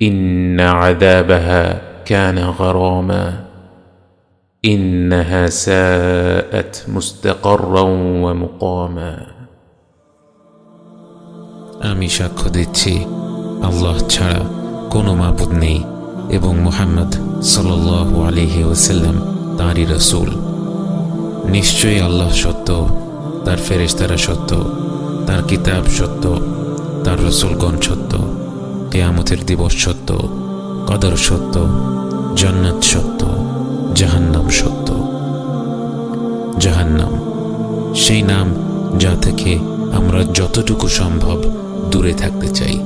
إن عذابها كان غراما إنها ساءت مستقرا ومقاما আমি সাক্ষ্য দিচ্ছি আল্লাহ ছাড়া কোনো মাবুদ নেই এবং মুহাম্মদ সাল্লাল্লাহু আলাইহি ওয়াসাল্লাম তাঁরই রসূল নিশ্চয়ই আল্লাহ সত্য তার ফেরেশতারা সত্য তার কিতাব সত্য তার রসুলগণ সত্য কেয়ামতের দিবস সত্য, কদর সত্য, জান্নাত সত্য, জাহান্নাম সত্য। জাহান্নাম, সেই নাম যা থেকে আমরা যতটুকু সম্ভব দূরে থাকতে চাই।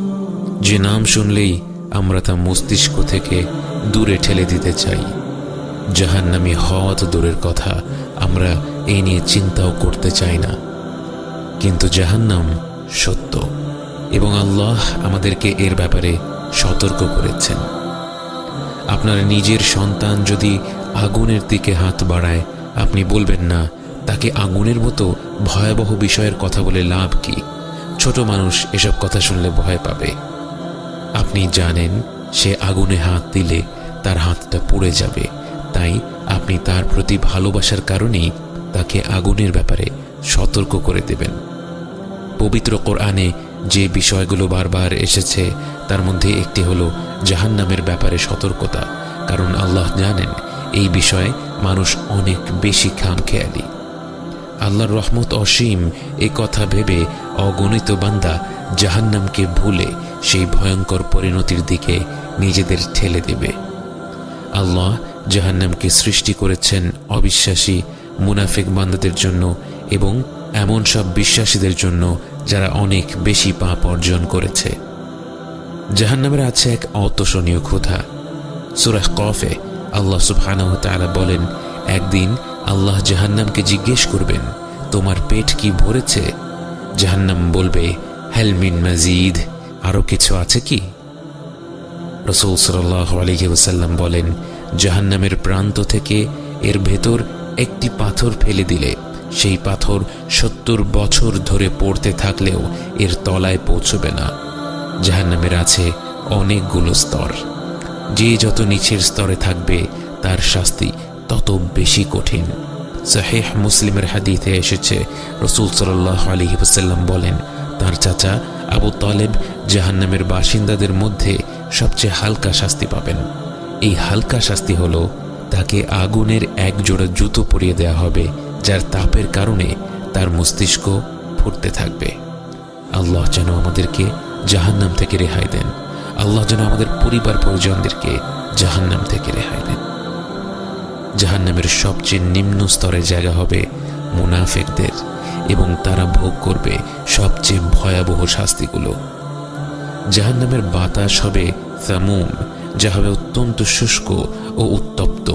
যে নাম শুনলেই আমরা তা মস্তিষ্ক থেকে দূরে ঠেলে দিতে চাই। জাহান্নামি হওয়া তো দূরের কথা, আমরা এই নিয়ে চিন্তাও করতে চাই না। কিন্তু জাহান্নাম সত্য। এবং আল্লাহ আমাদেরকে এর ব্যাপারে সতর্ক করেছেন। আপনার নিজের সন্তান যদি আগুনের দিকে হাত বাড়ায়, আপনি বলবেন, না, তাকে আগুনের মতো ভয়াবহ বিষয়ের কথা বলে লাভ কি? ছোট মানুষ এসব কথা শুনলে ভয় পাবে। আপনি জানেন, সে আগুনে হাত দিলে তার হাতটা পুড়ে যাবে। তাই আপনি তার প্রতি ভালোবাসার কারণেই তাকে আগুনের ব্যাপারে সতর্ক করে দেবেন। পবিত্র কোরআনে যে বিষয়গুলো বারবার এসেছে, তার মধ্যে একটি হলো জাহান্নামের ব্যাপারে সতর্কতা, কারণ আল্লাহ জানেন এই বিষয়ে মানুষ অনেক বেশি খামখেয়ালি। আল্লাহর রহমত অসীম, এ কথা ভেবে অগণিত বান্দা জাহান্নামকে ভুলে সেই ভয়ঙ্কর পরিণতির দিকে নিজেদের ঠেলে দেবে। আল্লাহ জাহান্নামকে সৃষ্টি করেছেন অবিশ্বাসী, মুনাফিক বান্দাদের জন্য এবং এমন সব বিশ্বাসীদের জন্য যারা অনেক বেশি পাপ অর্জন করেছে। জাহান্নামের আছে এক অতোষণীয় ক্ষুধা। সুরাহ কফে, আল্লাহ সুবহানাহু বলেন, একদিন আল্লাহ জাহান্নামকে জিজ্ঞেস করবেন, তোমার পেট কি ভরেছে? জাহান্নাম বলবে হেলমিন মাজিদ আরও কিছু আছে কি? রসুল সাল্লাহ বলেন, জাহান্নামের প্রান্ত থেকে এর ভেতর একটি পাথর ফেলে দিলে সেই পাথর সত্তর বছর ধরে পড়তে থাকলেও এর তলায় পৌঁছবে না। জাহান্নামের আছে অনেকগুলো স্তর। যে যত নিচের স্তরে থাকবে, তার শাস্তি তত বেশি কঠিন। সাহেহ মুসলিমের হাদিতে এসেছে, রসুল সাল্লাহ বলেন, তার চাচা আবু তালেব জাহান্নামের বাসিন্দাদের মধ্যে সবচেয়ে হালকা শাস্তি পাবেন। এই হালকা শাস্তি হলো তাকে আগুনের এক জোড়া জুতো পরিয়ে দেওয়া হবে যার তাপের কারণে তার মস্তিষ্ক ফুটতে থাকবে। আল্লাহ যেন আমাদেরকে জাহান্নাম থেকে রেহাই দেন। আল্লাহ যেন আমাদের পরিবার পরিজনদেরকে জাহান্নাম থেকে রেহাই দেন। জাহান্নামের সবচেয়ে নিম্ন স্তরের জায়গা হবে মুনাফেকদের এবং তারা ভোগ করবে সবচেয়ে ভয়াবহ শাস্তিগুলো। জাহান্নামের বাতাস হবে সামুম, যা হবে অত্যন্ত শুষ্ক ও উত্তপ্ত।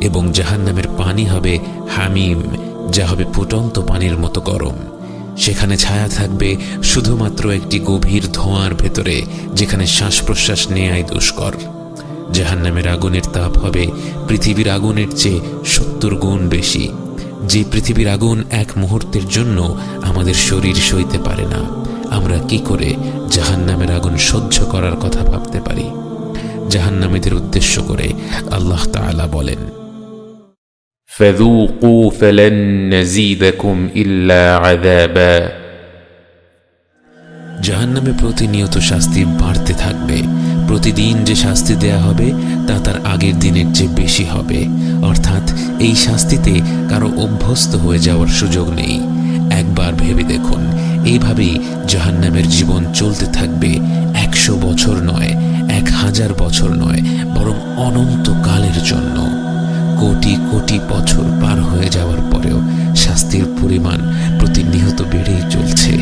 এবং জাহান্নামের পানি হবে হামিম, যা হবে ফুটন্ত পানির মতো গরম। সেখানে ছায়া থাকবে শুধুমাত্র একটি গভীর ধোঁয়ার ভেতরে, যেখানে শ্বাস প্রশ্বাস নেয়াই দুষ্কর। জাহান্নামের আগুনের তাপ হবে পৃথিবীর আগুনের চেয়ে সত্তর গুণ বেশি, যে পৃথিবীর আগুন এক মুহূর্তের জন্য আমাদের শরীর সইতে পারে না। আমরা কি করে জাহান্নামের আগুন সহ্য করার কথা ভাবতে পারি? জাহান্নামীদের উদ্দেশ্য করে আল্লাহ তাআলা বলেন فذوقوا فلن نزيدكم إلا عذابا জাহান্নামে প্রতিনিয়ত শাস্তি বাড়তে থাকবে প্রতিদিন যে শাস্তি দেয়া হবে তা তার আগের দিনের চেয়ে বেশি হবে অর্থাৎ এই শাস্তিতে কারো অভ্যস্ত হয়ে যাওয়ার সুযোগ নেই একবার ভেবে দেখুন এইভাবেই জাহান্নামের জীবন চলতে থাকবে একশো বছর নয় এক হাজার বছর নয় বরং অনন্তকালের জন্য কোটি কোটি বছর পার হয়ে যাওয়ার পরেও শাস্তির পরিমাণ প্রতিনিয়ত বেড়েই চলছে।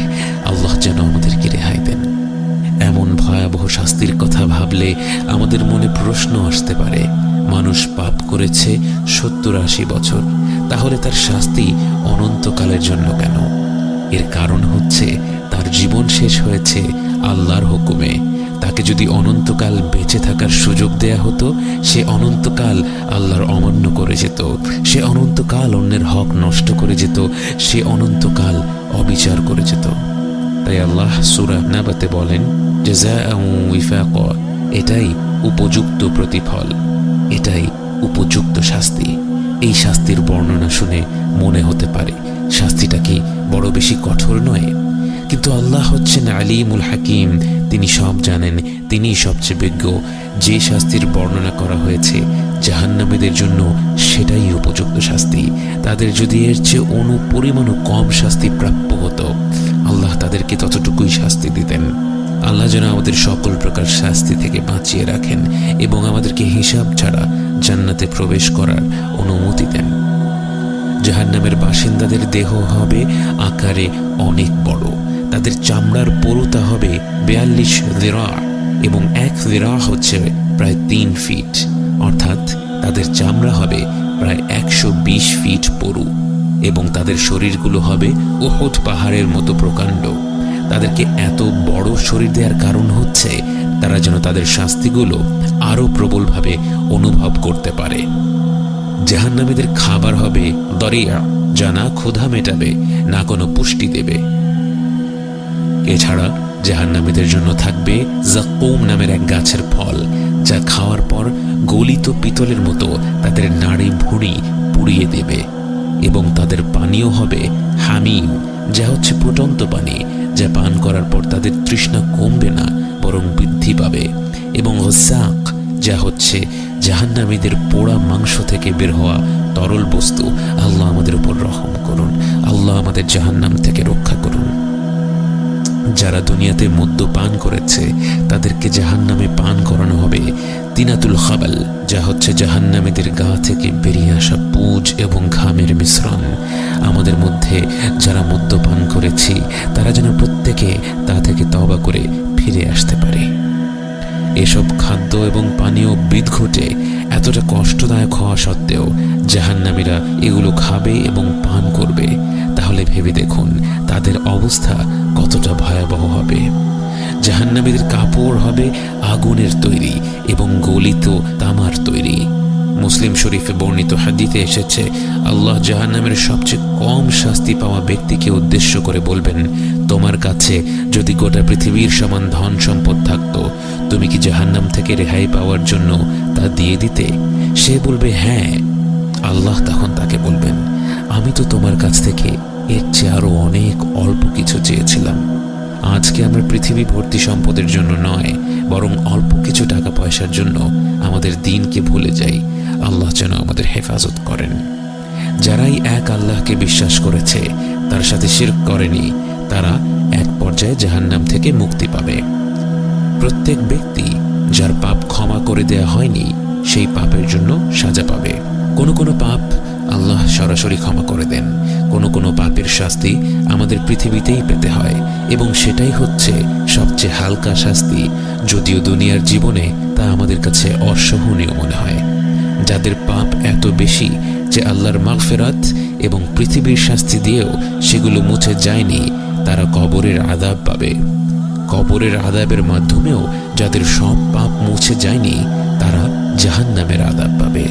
আল্লাহ যেন আমাদেরকে রেহাই দেন। এমন ভয়াবহ শাস্তির কথা ভাবলে আমাদের মনে প্রশ্ন আসতে পারে, মানুষ পাপ করেছে সত্তর আশি বছর, তাহলে তার শাস্তি অনন্তকালের জন্য কেন? এর কারণ হচ্ছে তার জীবন শেষ হয়েছে আল্লাহর হুকুমে। তাকে যদি অনন্তকাল বেঁচে থাকার সুযোগ দেয়া হতো, সে অনন্তকাল আল্লাহর অমান্য করে যেত। সে অনন্তকাল অন্যের হক নষ্ট করে যেত। সে অনন্তকাল অবিচার করে যেত। তাই আল্লাহ সুরা নাবাতে বলেন, জাযাআ ওয়া এটাই উপযুক্ত প্রতিফল। এটাই উপযুক্ত শাস্তি। এই শাস্তির বর্ণনা শুনে মনে হতে পারে, শাস্তিটা কি বড় বেশি কঠোর নয়? কিন্তু আল্লাহ হচ্ছেন আলিমুল হাকিম। তিনি সব জানেন তিনি সবচেয়ে বিজ্ঞ। যে শাস্তির বর্ণনা করা হয়েছে জাহান্নামীদের জন্য সেটাই উপযুক্ত শাস্তি। তাদের যদি এর চেয়ে অনুপরিমাণও কম শাস্তি প্রাপ্য হতো, আল্লাহ তাদেরকে ততটুকুই শাস্তি দিতেন। আল্লাহ যেন আমাদের সকল প্রকার শাস্তি থেকে বাঁচিয়ে রাখেন এবং আমাদেরকে হিসাব ছাড়া জান্নাতে প্রবেশ করার অনুমতি দেন। জাহান্নামের বাসিন্দাদের দেহ হবে আকারে অনেক বড়। তাদের চামড়ার পরুতা হবে বেয়াল্লিশ দিরা এবং এক দিরা হচ্ছে প্রায় তিন ফিট। অর্থাৎ তাদের চামড়া হবে প্রায় একশো বিশ ফিট পরু এবং তাদের শরীরগুলো হবে উহুদ পাহাড়ের মতো প্রকাণ্ড। তাদেরকে এত বড় শরীর দেওয়ার কারণ হচ্ছে তারা যেন তাদের শাস্তিগুলো আরও প্রবলভাবে অনুভব করতে পারে। জাহান্নামীদের খাবার হবে দরিয়া, যা না ক্ষুধা মেটাবে, না কোনো পুষ্টি দেবে। এছাড়া জাহান্নামীদের জন্য থাকবে জাকুম নামের এক গাছের ফল, যা খাওয়ার পর গলিত পিতলের মতো তাদের নাড়ি ভুঁড়ি পুড়িয়ে দেবে এবং তাদের পানীয় হবে হামিম, যা হচ্ছে ফুটন্ত পানি, যা পান করার পর তাদের তৃষ্ণা কমবে না, বরং বৃদ্ধি পাবে। এবং হোসাক, যা হচ্ছে জাহান্নামীদের পোড়া মাংস থেকে বের হওয়া তরল বস্তু, আল্লাহ আমাদের উপর রহম করুন। আল্লাহ আমাদের জাহান্নাম থেকে রক্ষা করুন। যারা দুনিয়াতে মদ্য পান করেছে, তাদেরকে জাহান্নামে পান করানো হবে। তিনাতুল খাবাল, যা হচ্ছে জাহান্নামীদের গা থেকে বেরিয়ে আসা পুজ এবং ঘামের মিশ্রণ। আমাদের মধ্যে যারা মদ্যপান করেছি, তারা যেন প্রত্যেকে তা থেকে তবা করে ফিরে আসতে পারে। এসব খাদ্য এবং পানীয় বিদঘটে এতটা কষ্টদায়ক হওয়া সত্ত্বেও জাহান্নামীরা এগুলো খাবে এবং পান করবে। তাহলে ভেবে দেখুন তাদের অবস্থা কতটা ভয়াবহ হবে। জাহান্নামীদের কাপড় হবে আগুনের তৈরি এবং গলিত তামার তৈরি। মুসলিম শরীফে বর্ণিত হাদিতে এসেছে, আল্লাহ জাহান্নামের সবচেয়ে কম শাস্তি পাওয়া ব্যক্তিকে উদ্দেশ্য করে বলবেন, তোমার কাছে যদি গোটা পৃথিবীর সমান ধন সম্পদ থাকতো, তুমি কি জাহান্নাম থেকে রেহাই পাওয়ার জন্য তা দিয়ে দিতে? সে বলবে হ্যাঁ। আল্লাহ তখন তাকে বলবেন, আমি তো তোমার কাছ থেকে এর চেয়ে আরও অনেক অল্প কিছু চেয়েছিলাম। আজকে আমরা পৃথিবী ভর্তি সম্পদের জন্য নয়, বরং অল্প কিছু টাকা পয়সার জন্য আমাদের দিনকে ভুলে যাই। আল্লাহ যেন আমাদের হেফাজত করেন। যারাই এক আল্লাহকে বিশ্বাস করেছে, তার সাথে শিরক করেনি, তারা এক পর্যায়ে জাহান্নাম থেকে মুক্তি পাবে। প্রত্যেক ব্যক্তি যার পাপ ক্ষমা করে দেয়া হয়নি, সেই পাপের জন্য সাজা পাবে। কোনো কোনো পাপ আল্লাহ সরাসরি ক্ষমা করে দেন। কোনো কোনো পাপের শাস্তি আমাদের পৃথিবীতেই পেতে হয় এবং সেটাই হচ্ছে সবচেয়ে হালকা শাস্তি, যদিও দুনিয়ার জীবনে তা আমাদের কাছে অসহনীয় মনে হয়। যাদের পাপ এত বেশি যে আল্লাহর মাগফেরাত এবং পৃথিবীর শাস্তি দিয়েও সেগুলো মুছে যায়নি, তারা কবরের আদাব পাবে। কবরের আদাবের মাধ্যমেও যাদের সব পাপ মুছে যায়নি, তারা জাহান্নামের আদাব পাবে।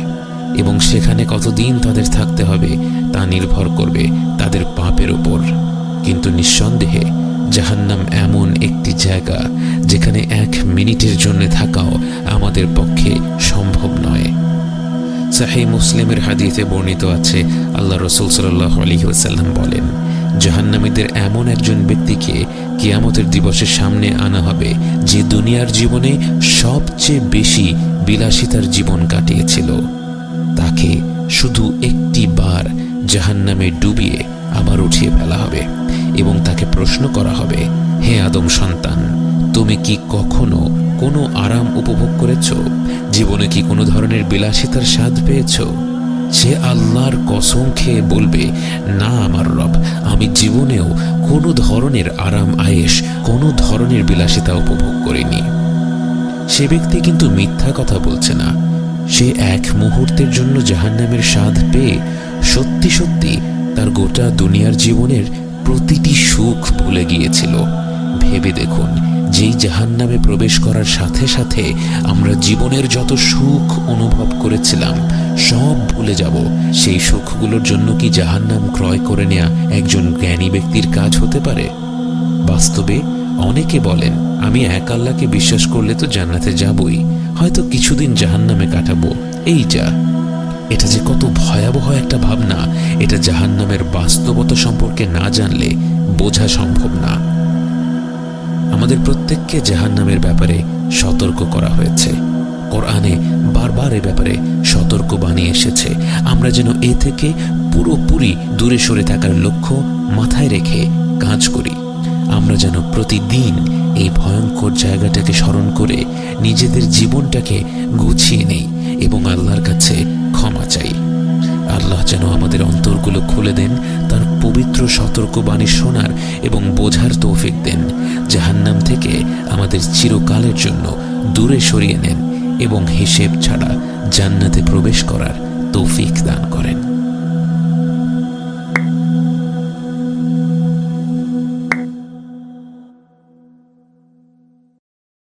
এবং সেখানে কতদিন তাদের থাকতে হবে তা নির্ভর করবে তাদের পাপের ওপর কিন্তু নিঃসন্দেহে জাহান্নাম এমন একটি জায়গা যেখানে এক মিনিটের জন্য থাকাও আমাদের পক্ষে সম্ভব নয়। সাহি মুসলিমের হাদিতে বর্ণিত আছে, আল্লাহ রসুল সাল্লাহ আলী ওসাল্লাম বলেন, জাহান্নামীদের এমন একজন ব্যক্তিকে কিয়ামতের দিবসের সামনে আনা হবে যে দুনিয়ার জীবনে সবচেয়ে বেশি বিলাসিতার জীবন কাটিয়েছিল। তাকে শুধু একটি বার জাহান্নামে ডুবিয়ে আবার উঠিয়ে ফেলা হবে এবং তাকে প্রশ্ন করা হবে, হে আদম সন্তান, তুমি কি কখনো কোনো আরাম উপভোগ করেছ? জীবনে কি কোনো ধরনের বিলাসিতার স্বাদ পেয়েছ? সে আল্লাহর কসম খেয়ে বলবে, না আমার রব, আমি জীবনেও কোনো ধরনের আরাম আয়েস কোনো ধরনের বিলাসিতা উপভোগ করিনি। সে ব্যক্তি কিন্তু মিথ্যা কথা বলছে না। সে এক মুহূর্তের জন্য জাহান্নামের স্বাদ পেয়ে সত্যি সত্যি তার গোটা দুনিয়ার জীবনের প্রতিটি সুখ ভুলে গিয়েছিল। ভেবে দেখুন, যেই জাহান্নামে প্রবেশ করার সাথে সাথে আমরা জীবনের যত সুখ অনুভব করেছিলাম, সব ভুলে যাব। সেই সুখগুলোর জন্য কি জাহান্নাম ক্রয় করে নেয়া একজন জ্ঞানী ব্যক্তির কাজ হতে পারে? বাস্তবে অনেকে বলেন, আমি এক আল্লাহকে বিশ্বাস করলে তো জান্নাতে যাবই। হয়তো কিছুদিন জাহান্নামে কাটাবো। এই যা। এটা যে কত ভয়াবহ একটা ভাবনা। এটা জাহান্নামের বাস্তবতা সম্পর্কে না জানলে বোঝা সম্ভব না। আমাদের প্রত্যেককে জাহান্নামের ব্যাপারে সতর্ক করা হয়েছে। কোরআনে বারবার এ ব্যাপারে সতর্ক বানিয়ে এসেছে। আমরা যেন এ থেকে পুরোপুরি দূরে সরে থাকার লক্ষ্য মাথায় রেখে কাজ করি। আমরা যেন প্রতিদিন এই ভয়ঙ্কর জায়গাটাকে স্মরণ করে নিজেদের জীবনটাকে গুছিয়ে নেই এবং আল্লাহর কাছে ক্ষমা চাই। আল্লাহ যেন আমাদের অন্তরগুলো খুলে দেন, তার পবিত্র সতর্কবাণী শোনার এবং বোঝার তৌফিক দেন, জাহান্নাম থেকে আমাদের চিরকালের জন্য দূরে সরিয়ে নেন এবং হিসেব ছাড়া জান্নাতে প্রবেশ করার তৌফিক দান করেন।